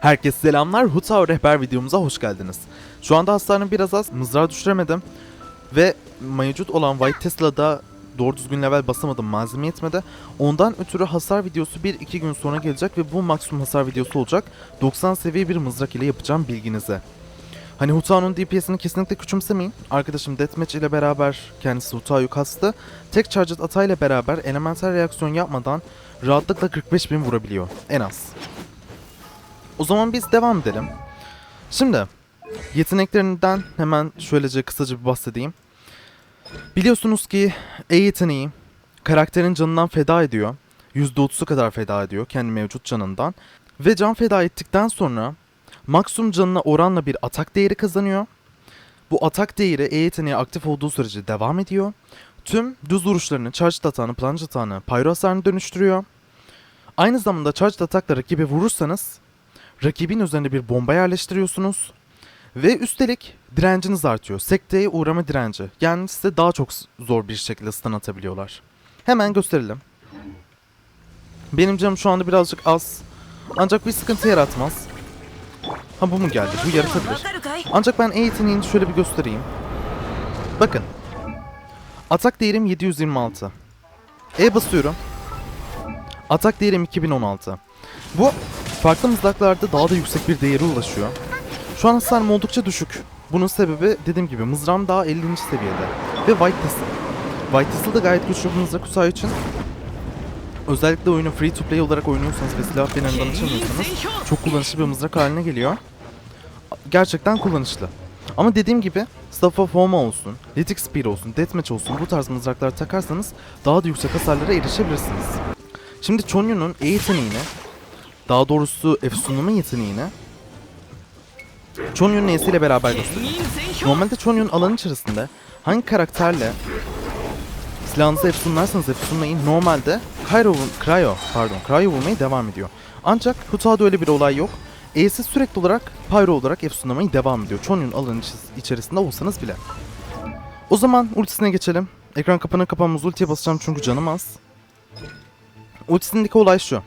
Herkese selamlar. Hutao rehber videomuza hoş geldiniz. Şu anda hasarını biraz az mızrağı düşüremedim. Ve mevcut olan White Tesla'da doğru düzgün level basamadım malzeme yetmedi. Ondan ötürü hasar videosu 1-2 gün sonra gelecek ve bu maksimum hasar videosu olacak. 90 seviye bir mızrak ile yapacağım bilginize. Hani Hutao'nun DPS'ini kesinlikle küçümsemeyin. Arkadaşım Deathmatch ile beraber kendisi Hutao'yu kastı. Tek Charged atayla beraber elemental reaksiyon yapmadan rahatlıkla 45 bin vurabiliyor. En az. O zaman biz devam edelim. Şimdi yeteneklerinden hemen şöylece kısaca bir bahsedeyim. Biliyorsunuz ki E yeteneği karakterin canından feda ediyor. %30'u kadar feda ediyor kendi mevcut canından. Ve can feda ettikten sonra maksimum canına oranla bir atak değeri kazanıyor. Bu atak değeri E yeteneği aktif olduğu sürece devam ediyor. Tüm düz vuruşlarını, charge atağını, plunge atağını, pyro hasarını dönüştürüyor. Aynı zamanda charge atakla rakibi vurursanız rakibin üzerine bir bomba yerleştiriyorsunuz ve üstelik direnciniz artıyor. Sekteye uğrama direnci. Yani size daha çok zor bir şekilde stun atabiliyorlar. Hemen gösterelim. Benim canım şu anda birazcık az. Ancak bir sıkıntı yaratmaz. Ha bu mu geldi? Bu yaratabilir. Ancak ben E yeteneğini şöyle bir göstereyim. Bakın. Atak değerim 726. E basıyorum. Atak değerim 2016. Bu farklı mızraklarda daha da yüksek bir değere ulaşıyor. Şu an hasarım oldukça düşük. Bunun sebebi dediğim gibi mızrağım daha 50. seviyede. Ve White Thistle. White Thistle da gayet güçlü bir mızrak usağı için. Özellikle oyunu free to play olarak oynuyorsanız ve silah deneminden açamıyorsanız çok kullanışlı bir mızrak haline geliyor. Gerçekten kullanışlı. Ama dediğim gibi Staff of Home olsun, Lithic Spear olsun, Deathmatch olsun bu tarz mızraklar takarsanız daha da yüksek hasarlara erişebilirsiniz. Şimdi Chonyu'nun E yeteneğini, daha doğrusu Efsun'un yeteneğini Chonyun ile beraber gösteriyor. Normalde Chonyun alanın içerisinde hangi karakterle silahınızı Efsun'larsanız Efsun'layın normalde Cryo, Cryo, pardon, Cryo vurmaya devam ediyor. Ancak Huta'da öyle bir olay yok. E'si sürekli olarak Pyro olarak Efsun'lamayı devam ediyor. Chonyun alanın içerisinde olsanız bile. O zaman ultisine geçelim. Ekran kapanır kapanmaz ultiye basacağım çünkü canım az. Ultisindeki olay şu.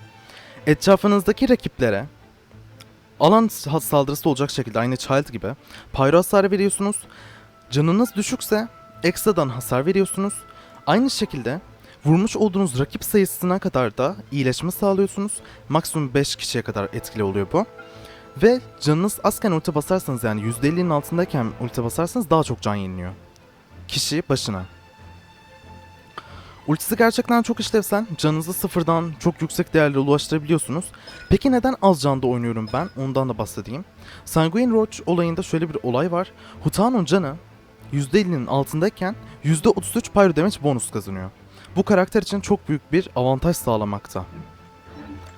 Etrafınızdaki rakiplere alan sa- saldırısı olacak şekilde aynı Child gibi pyro hasarı veriyorsunuz. Canınız düşükse ekstradan hasar veriyorsunuz. Aynı şekilde vurmuş olduğunuz rakip sayısına kadar da iyileşme sağlıyorsunuz. Maksimum 5 kişiye kadar etkili oluyor bu. Ve canınız azken ulti basarsanız yani %50'nin altındayken ulti basarsanız daha çok can yeniliyor. Kişi başına. Ultisi gerçekten çok işlevsel. Canınızı sıfırdan çok yüksek değerlere ulaştırabiliyorsunuz. Peki neden az canda oynuyorum ben? Ondan da bahsedeyim. Sanguine Roach olayında şöyle bir olay var. Huta'nın canı %50'nin altındayken %33 pyro damage bonus kazanıyor. Bu karakter için çok büyük bir avantaj sağlamakta.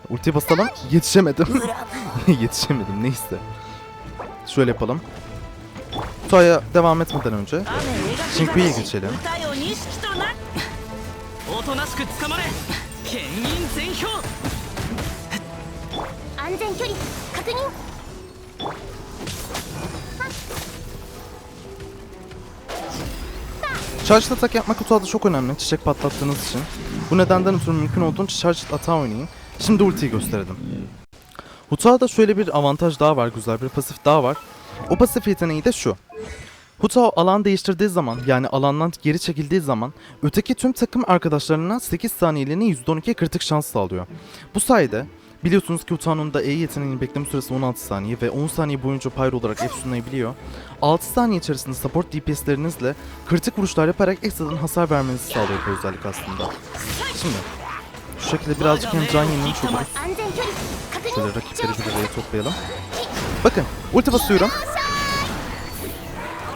Ulti basalım. Yetişemedim. Yetişemedim neyse. Şöyle yapalım. Huta'ya devam etmeden önce Shinkui'ye geçelim. 歌よ認識となおとなしく捕まれ牽引全票安全距離確認 Charge atak yapmak Hutao'da çok önemli çiçek patlattığınız için. Bu nedenden ötürü mümkün olduğunca Charge atağı oynayın. Şimdi ultiyi gösterelim. Hutao'da şöyle bir avantaj daha var, güzel bir pasif daha var. O pasif yeteneği de şu. Hutao alan değiştirdiği zaman yani alandan geri çekildiği zaman öteki tüm takım arkadaşlarına 8 saniyeliğine %12 kritik şans sağlıyor. Bu sayede Biliyorsunuz ki Utao'nun da E yeteneğinin bekleme süresi 16 saniye ve 10 saniye boyunca Pyro olarak F sunabiliyor. 6 saniye içerisinde support DPS'lerinizle kritik vuruşlar yaparak ekstradan hasar vermenizi sağlıyor bu özellik aslında. Şimdi şu şekilde birazcık hem can yenilmiş oluruz. Şöyle rakipleri bir araya toplayalım. Bakın ulti basıyorum.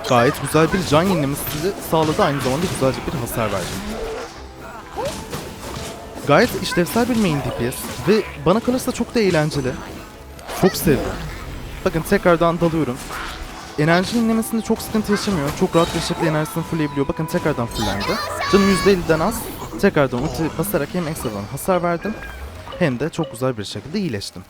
Gayet güzel bir can yenilemesi sağladı aynı zamanda güzelce bir hasar verdi. Gayet işlevsel bir main DPS ve bana kalırsa çok da eğlenceli. Çok sevdim. Bakın tekrardan dalıyorum. Enerji yenilemesinde çok sıkıntı yaşamıyor. Çok rahat bir şekilde enerjisini fullleyebiliyor. Bakın tekrardan fullendi. Canım %50'den az. Tekrardan ulti basarak hem ekstradan hasar verdim hem de çok güzel bir şekilde iyileştim.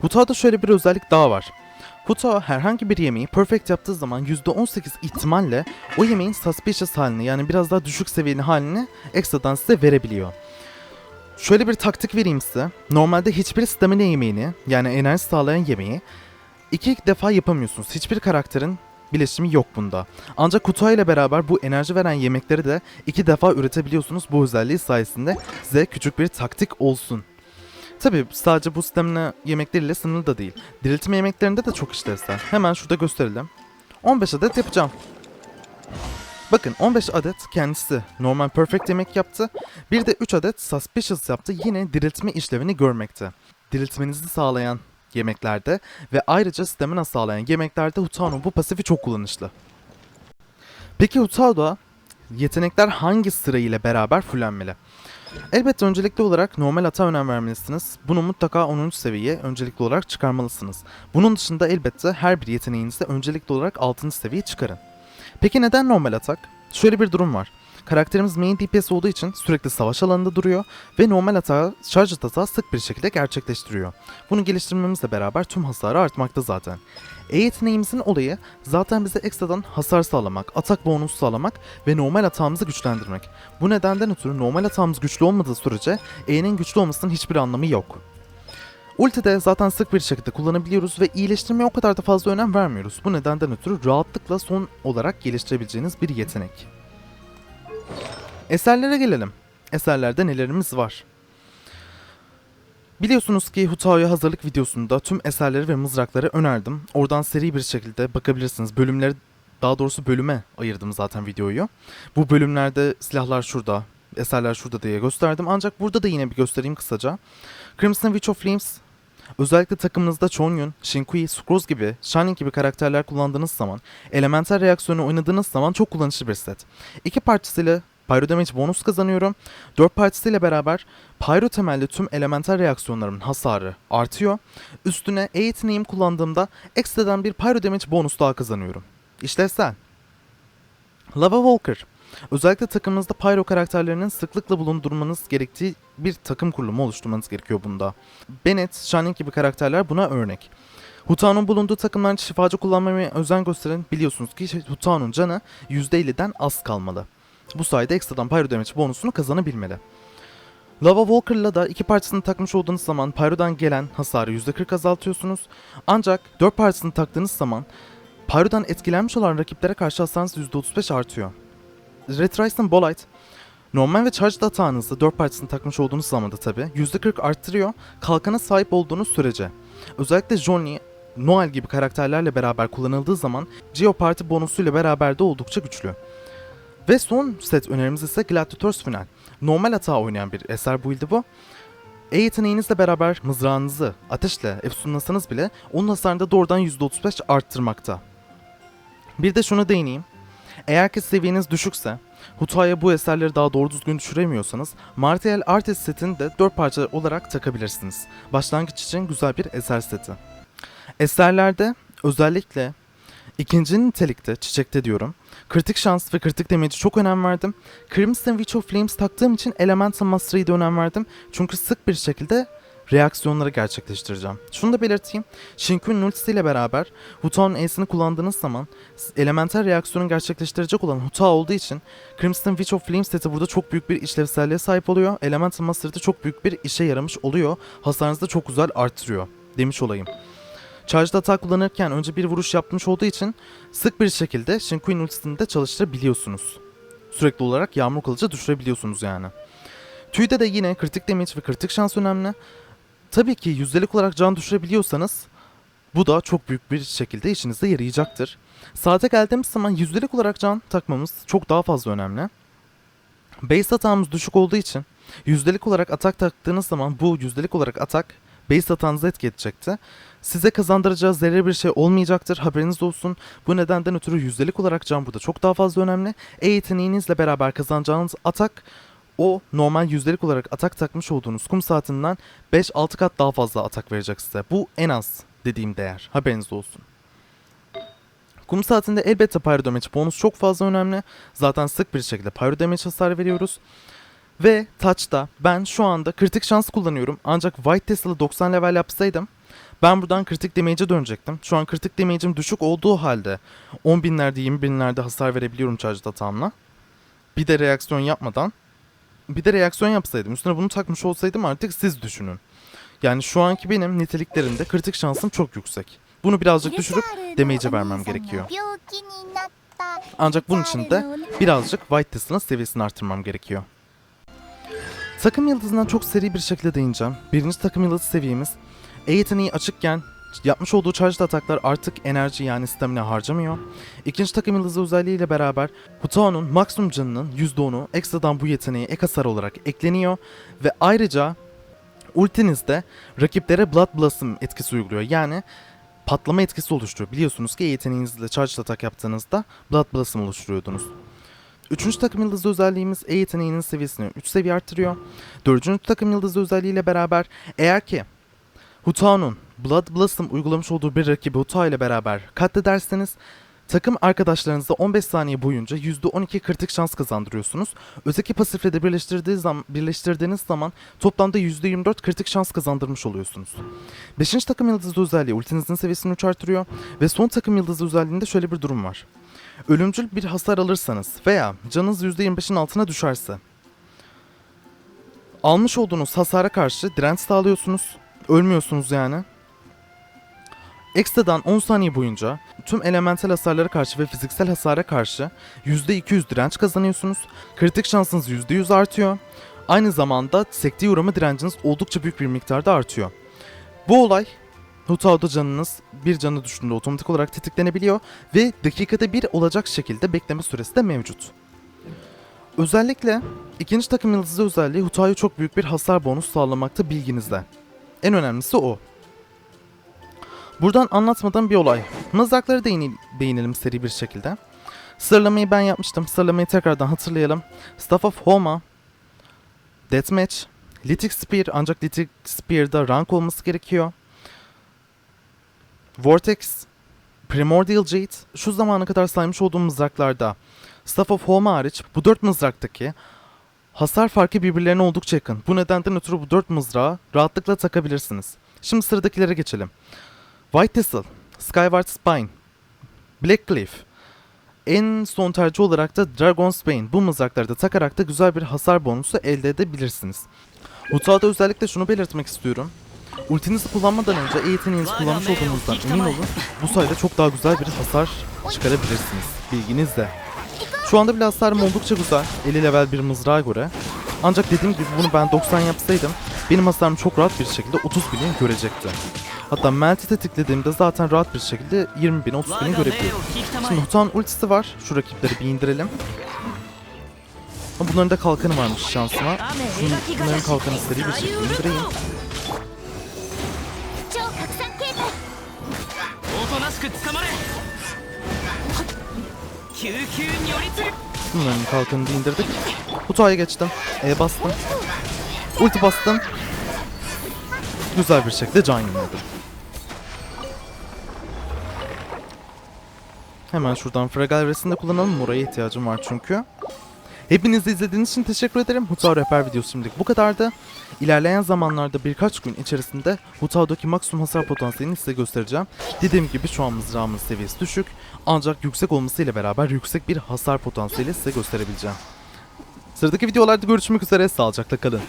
Hutao'da şöyle bir özellik daha var. Hutao herhangi bir yemeği perfect yaptığı zaman %18 ihtimalle o yemeğin suspicious halini yani biraz daha düşük seviyeli halini ekstradan size verebiliyor. Şöyle bir taktik vereyim size. Normalde hiçbir stamina yemeğini yani enerji sağlayan yemeği iki defa yapamıyorsunuz. Hiçbir karakterin bileşimi yok bunda. Ancak kutu ile beraber bu enerji veren yemekleri de iki defa üretebiliyorsunuz. Bu özelliği sayesinde size küçük bir taktik olsun. Tabi sadece bu stamina yemekleriyle sınırlı da değil. Diriltme yemeklerinde de çok işlevsel. Hemen şurada gösterelim. 15 adet yapacağım. Bakın 15 adet kendisi normal perfect yemek yaptı. Bir de 3 adet suspicious yaptı. Yine diriltme işlevini görmekte. Diriltmenizi sağlayan yemeklerde ve ayrıca stamina sağlayan yemeklerde Hutano'nun bu pasifi çok kullanışlı. Peki Hutano'da yetenekler hangi sıra ile beraber fullenmeli? Elbette öncelikli olarak normal ata önem vermelisiniz. Bunu mutlaka 10. seviyeye öncelikli olarak çıkarmalısınız. Bunun dışında elbette her bir yeteneğinizde öncelikli olarak 6. seviyeye çıkarın. Peki neden normal atak? Şöyle bir durum var. Karakterimiz main DPS olduğu için sürekli savaş alanında duruyor ve normal atağı, şarj atağı sık bir şekilde gerçekleştiriyor. Bunu geliştirmemizle beraber tüm hasarı artmakta zaten. E yeteneğimizin olayı zaten bize ekstradan hasar sağlamak, atak bonusu sağlamak ve normal atağımızı güçlendirmek. Bu nedenden ötürü normal atağımız güçlü olmadığı sürece E'nin güçlü olmasının hiçbir anlamı yok. Ulti'de zaten sık bir şekilde kullanabiliyoruz ve iyileştirmeye o kadar da fazla önem vermiyoruz. Bu nedenden ötürü rahatlıkla son olarak geliştirebileceğiniz bir yetenek. Eserlere gelelim. Eserlerde nelerimiz var? Biliyorsunuz ki Hutao'ya hazırlık videosunda tüm eserleri ve mızrakları önerdim. Oradan seri bir şekilde bakabilirsiniz. Bölümleri daha doğrusu bölüme ayırdım zaten videoyu. Bu bölümlerde silahlar şurada, eserler şurada diye gösterdim. Ancak burada da yine bir göstereyim kısaca. Crimson Witch of Flames Özellikle takımınızda Chongyun, Shinkui, Sucrose gibi, Shining gibi karakterler kullandığınız zaman, elemental reaksiyonu oynadığınız zaman çok kullanışlı bir set. İki parçasıyla Pyro Damage bonus kazanıyorum. Dört parçasıyla beraber Pyro temelli tüm elemental reaksiyonlarımın hasarı artıyor. Üstüne E kullandığımda ekstradan bir Pyro Damage bonus daha kazanıyorum. İşlevsel. Lava Walker. Özellikle takımınızda Pyro karakterlerinin sıklıkla bulundurmanız gerektiği bir takım kurulumu oluşturmanız gerekiyor bunda. Bennett, Shining gibi karakterler buna örnek. Hutano'nun bulunduğu takımlarda şifacı kullanmamaya özen gösterin. Biliyorsunuz ki Hutano'nun canı %50'den az kalmalı. Bu sayede ekstradan Pyro Damage bonusunu kazanabilmeli. Lava Walker'la da iki parçasını takmış olduğunuz zaman Pyro'dan gelen hasarı %40 azaltıyorsunuz. Ancak 4 parçasını taktığınız zaman Pyro'dan etkilenmiş olan rakiplere karşı hasarınız %35 artıyor. Retrice'ın Bolite Normal ve charged atağınızı 4 parçasını takmış olduğunuz zaman da tabi %40 arttırıyor kalkana sahip olduğunuz sürece. Özellikle Johnny, Noel gibi karakterlerle beraber kullanıldığı zaman Geoparty bonusuyla beraber de oldukça güçlü. Ve son set önerimiz ise Gladiators Final. Normal hata oynayan bir eser build'i bu. E yeteneğinizle beraber mızrağınızı ateşle efsunlasanız bile onun hasarını da doğrudan %35 arttırmakta. Bir de şuna değineyim. Eğer ki seviyeniz düşükse, Huta'ya bu eserleri daha doğru düzgün düşüremiyorsanız, Martial Artist setini de 4 parça olarak takabilirsiniz. Başlangıç için güzel bir eser seti. Eserlerde özellikle ikinci nitelikte, çiçekte diyorum, kritik şans ve kritik damage'e çok önem verdim. Crimson Witch of Flames taktığım için Elemental Mastery'e de önem verdim. Çünkü sık bir şekilde reaksiyonları gerçekleştireceğim. Şunu da belirteyim. Shinku'nun ultisiyle beraber Hutao'nun E'sini kullandığınız zaman elemental reaksiyonu gerçekleştirecek olan Hutao olduğu için Crimson Witch of Flames seti burada çok büyük bir işlevselliğe sahip oluyor. Elemental Mastery'de çok büyük bir işe yaramış oluyor. Hasarınızı da çok güzel arttırıyor demiş olayım. Charged atak kullanırken önce bir vuruş yapmış olduğu için sık bir şekilde Shinku'nun ultisini de çalıştırabiliyorsunuz. Sürekli olarak yağmur kılıcı düşürebiliyorsunuz yani. Tüyde de yine kritik damage ve kritik şans önemli. Tabii ki yüzdelik olarak can düşürebiliyorsanız bu da çok büyük bir şekilde işinize yarayacaktır. Saate geldiğimiz zaman yüzdelik olarak can takmamız çok daha fazla önemli. Base atağımız düşük olduğu için yüzdelik olarak atak taktığınız zaman bu yüzdelik olarak atak base atağınızı etki edecekti. Size kazandıracağı zerre bir şey olmayacaktır haberiniz olsun. Bu nedenden ötürü yüzdelik olarak can burada çok daha fazla önemli. E yeteneğinizle beraber kazanacağınız atak o normal yüzdelik olarak atak takmış olduğunuz kum saatinden 5-6 kat daha fazla atak verecek size. Bu en az dediğim değer. Haberiniz olsun. Kum saatinde elbette pyro damage bonus çok fazla önemli. Zaten sık bir şekilde pyro damage hasar veriyoruz. Ve touch'ta ben şu anda kritik şans kullanıyorum. Ancak White Tesla'lı 90 level yapsaydım ben buradan kritik damage'e dönecektim. Şu an kritik damage'im düşük olduğu halde 10 binlerde 20 binlerde hasar verebiliyorum charge atağımla. Bir de reaksiyon yapmadan bir de reaksiyon yapsaydım, üstüne bunu takmış olsaydım artık siz düşünün. Yani şu anki benim niteliklerimde kritik şansım çok yüksek. Bunu birazcık düşürüp damage'e vermem gerekiyor. Ancak bunun için de birazcık White Tesla'nın seviyesini arttırmam gerekiyor. Takım yıldızından çok seri bir şekilde değineceğim. Birinci takım yıldızı seviyemiz E yeteneği açıkken yapmış olduğu charged ataklar artık enerji yani stamina harcamıyor. İkinci takım yıldızı özelliğiyle beraber Hutao'nun maksimum canının %10'u ekstradan bu yeteneğe ek hasar olarak ekleniyor ve ayrıca ultinizde rakiplere Blood Blossom etkisi uyguluyor. Yani patlama etkisi oluşturuyor. Biliyorsunuz ki yeteneğinizle charged atak yaptığınızda Blood Blossom oluşturuyordunuz. Üçüncü takım yıldızı özelliğimiz E yeteneğinin seviyesini 3 seviye arttırıyor. Dördüncü takım yıldızı özelliğiyle beraber eğer ki Hutao'nun Blood Blossom uygulamış olduğu bir rakibi Hutao ile beraber katlederseniz takım arkadaşlarınıza 15 saniye boyunca %12 kritik şans kazandırıyorsunuz. Öteki pasifle de birleştirdiği zam birleştirdiğiniz zaman toplamda %24 kritik şans kazandırmış oluyorsunuz. Beşinci takım yıldızı özelliği ultinizin seviyesini 3 artırıyor ve son takım yıldızı özelliğinde şöyle bir durum var. Ölümcül bir hasar alırsanız veya canınız %25'in altına düşerse almış olduğunuz hasara karşı direnç sağlıyorsunuz. Ölmüyorsunuz yani. Ekstradan 10 saniye boyunca tüm elemental hasarlara karşı ve fiziksel hasara karşı %200 direnç kazanıyorsunuz. Kritik şansınız %100 artıyor. Aynı zamanda sektiğe uğrama direnciniz oldukça büyük bir miktarda artıyor. Bu olay Hutao'da canınız bir canı düştüğünde otomatik olarak tetiklenebiliyor ve dakikada bir olacak şekilde bekleme süresi de mevcut. Özellikle ikinci takım yıldızı özelliği Hutao'ya çok büyük bir hasar bonus sağlamakta bilginizde. En önemlisi o. Buradan anlatmadığım bir olay. Mızrakları değini- değinelim seri bir şekilde. Sıralamayı ben yapmıştım. Sıralamayı tekrardan hatırlayalım. Staff of Homa, Deathmatch, Lithic Spear ancak Lithic Spear'da rank olması gerekiyor. Vortex, Primordial Jade, şu zamana kadar saymış olduğum mızraklarda Staff of Home hariç bu dört mızraktaki hasar farkı birbirlerine oldukça yakın. Bu nedenden ötürü bu dört mızrağı rahatlıkla takabilirsiniz. Şimdi sıradakilere geçelim. White Thistle, Skyward Spine, Black Cliff, en son tercih olarak da Dragon's Bane. Bu mızrakları da takarak da güzel bir hasar bonusu elde edebilirsiniz. Huta'da özellikle şunu belirtmek istiyorum. Ultinizi kullanmadan önce E yeteneğinizi kullanmış olduğunuzdan emin olun. Bu sayede çok daha güzel bir hasar çıkarabilirsiniz. Bilginizle. Şu anda bile hasarım oldukça güzel. 50 level bir mızrağa göre. Ancak dediğim gibi bunu ben 90 yapsaydım benim hasarım çok rahat bir şekilde 30 bini görecekti. Hatta Melt'i tetiklediğimde zaten rahat bir şekilde 20 bin 30 bini görebiliyorum. Şimdi Hutan ultisi var. Şu rakipleri bir indirelim. Ama bunların da kalkanı varmış şansıma. Bunların kalkanı seri bir şekilde indireyim. Bunların kalkanını indirdik. Huta'ya geçtim. E bastım. Ulti bastım. Güzel bir şekilde can yeniledim. Hemen şuradan Fragal de kullanalım. Oraya ihtiyacım var çünkü. Hepiniz de izlediğiniz için teşekkür ederim. Hutao rehber videosu şimdilik bu kadardı. İlerleyen zamanlarda birkaç gün içerisinde Hutao'daki maksimum hasar potansiyelini size göstereceğim. Dediğim gibi şu an mızrağımın seviyesi düşük. Ancak yüksek olmasıyla beraber yüksek bir hasar potansiyeli size gösterebileceğim. Sıradaki videolarda görüşmek üzere. Sağlıcakla kalın.